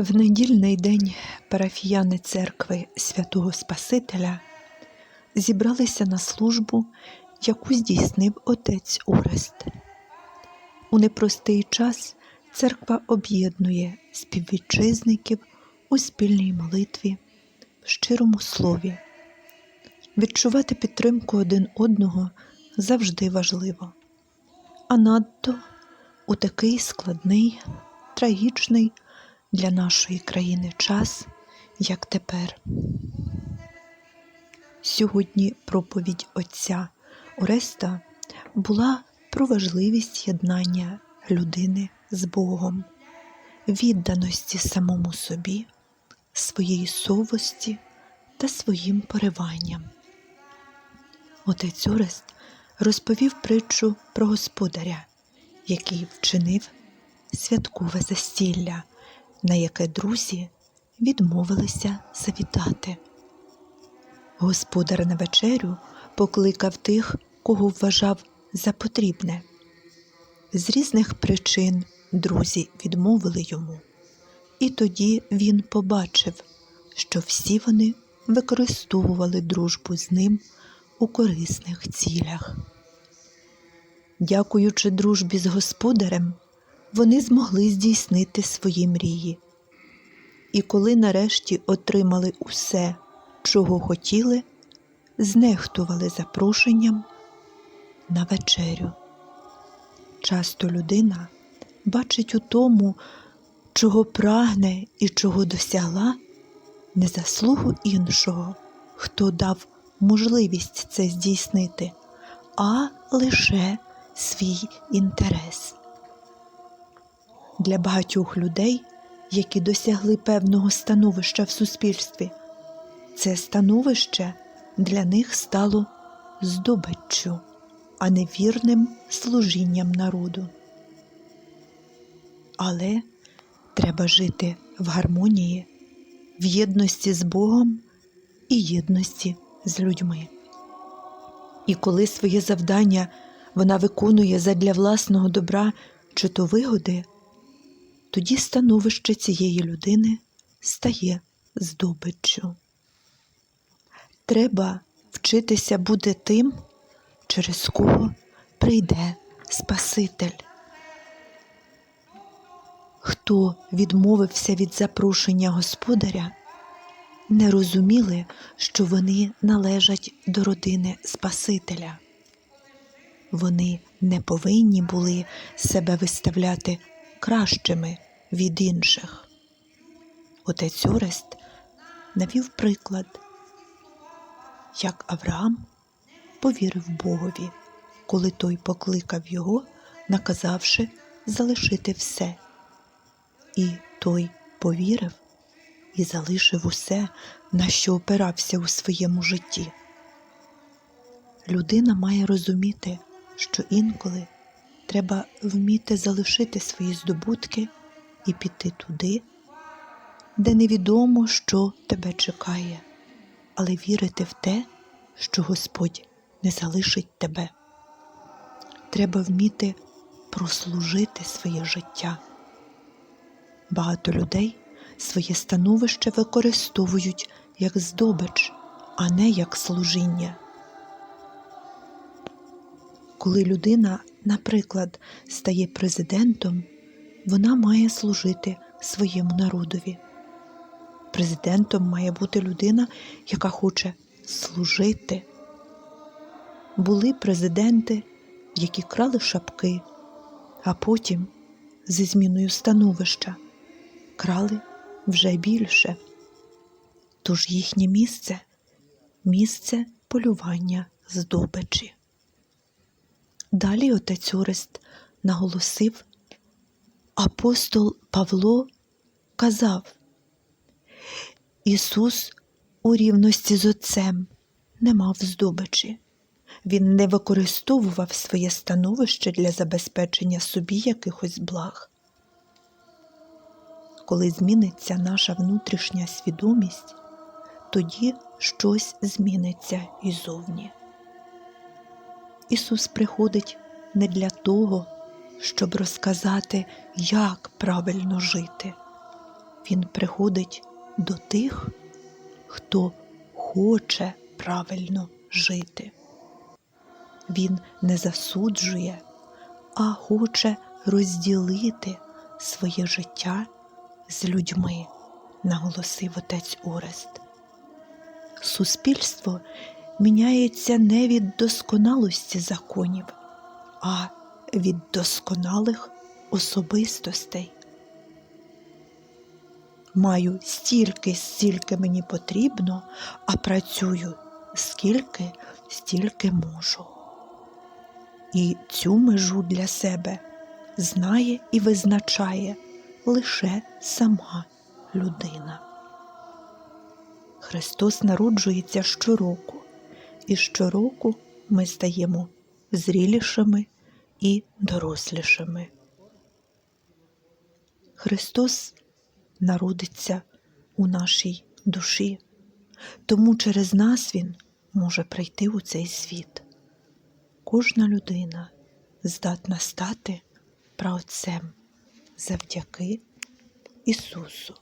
В недільний день парафіяни церкви святого Спасителя зібралися на службу, яку здійснив отець Орест. У непростий час церква об'єднує співвітчизників у спільній молитві, в щирому слові. Відчувати підтримку один одного завжди важливо, а надто у такий складний, трагічний для нашої країни час, як тепер. Сьогодні проповідь отця Ореста була про важливість єднання людини з Богом, відданості самому собі, своєї совості та своїм пориванням. Отець Орест розповів притчу про господаря, який вчинив святкове застілля, на яке друзі відмовилися завітати. Господар на вечерю покликав тих, кого вважав за потрібне. З різних причин друзі відмовили йому, і тоді він побачив, що всі вони використовували дружбу з ним у корисних цілях. Дякуючи дружбі з господарем, вони змогли здійснити свої мрії. І коли нарешті отримали усе, чого хотіли, знехтували запрошенням на вечерю. Часто людина бачить у тому, чого прагне і чого досягла, не заслугу іншого, хто дав можливість це здійснити, а лише свій інтерес. Для багатьох людей, які досягли певного становища в суспільстві, це становище для них стало здобиччю, а не вірним служінням народу. Але треба жити в гармонії, в єдності з Богом і єдності з людьми. І коли своє завдання вона виконує задля власного добра чи то вигоди, тоді становище цієї людини стає здобиччю. Треба вчитися бути тим, через кого прийде Спаситель. Хто відмовився від запрошення господаря, не розуміли, що вони належать до родини Спасителя. Вони не повинні були себе виставляти кращими від інших. Отець Орест навів приклад, як Авраам повірив Богові, коли той покликав його, наказавши залишити все. І той повірив і залишив усе, на що опирався у своєму житті. Людина має розуміти, що інколи треба вміти залишити свої здобутки і піти туди, де невідомо, що тебе чекає, але вірити в те, що Господь не залишить тебе. Треба вміти прослужити своє життя. Багато людей своє становище використовують як здобич, а не як служіння. Коли людина, наприклад, стає президентом, вона має служити своєму народові. Президентом має бути людина, яка хоче служити. Були президенти, які крали шапки, а потім, зі зміною становища, крали вже більше. Тож їхнє місце місце полювання здобичі. Далі отець Орест наголосив, апостол Павло казав, Ісус у рівності з Отцем не мав здобичі. Він не використовував своє становище для забезпечення собі якихось благ. Коли зміниться наша внутрішня свідомість, тоді щось зміниться і зовні. Ісус приходить не для того, щоб розказати, як правильно жити, Він приходить до тих, хто хоче правильно жити. Він не засуджує, а хоче розділити своє життя з людьми, наголосив отець Орест. Суспільство міняється не від досконалості законів, а від досконалих особистостей. Маю стільки, стільки мені потрібно, а працюю скільки, стільки можу. І цю межу для себе знає і визначає лише сама людина. Христос народжується щороку, і щороку ми стаємо зрілішими і дорослішими. Христос народиться у нашій душі, тому через нас Він може прийти у цей світ. Кожна людина здатна стати праотцем завдяки Ісусу.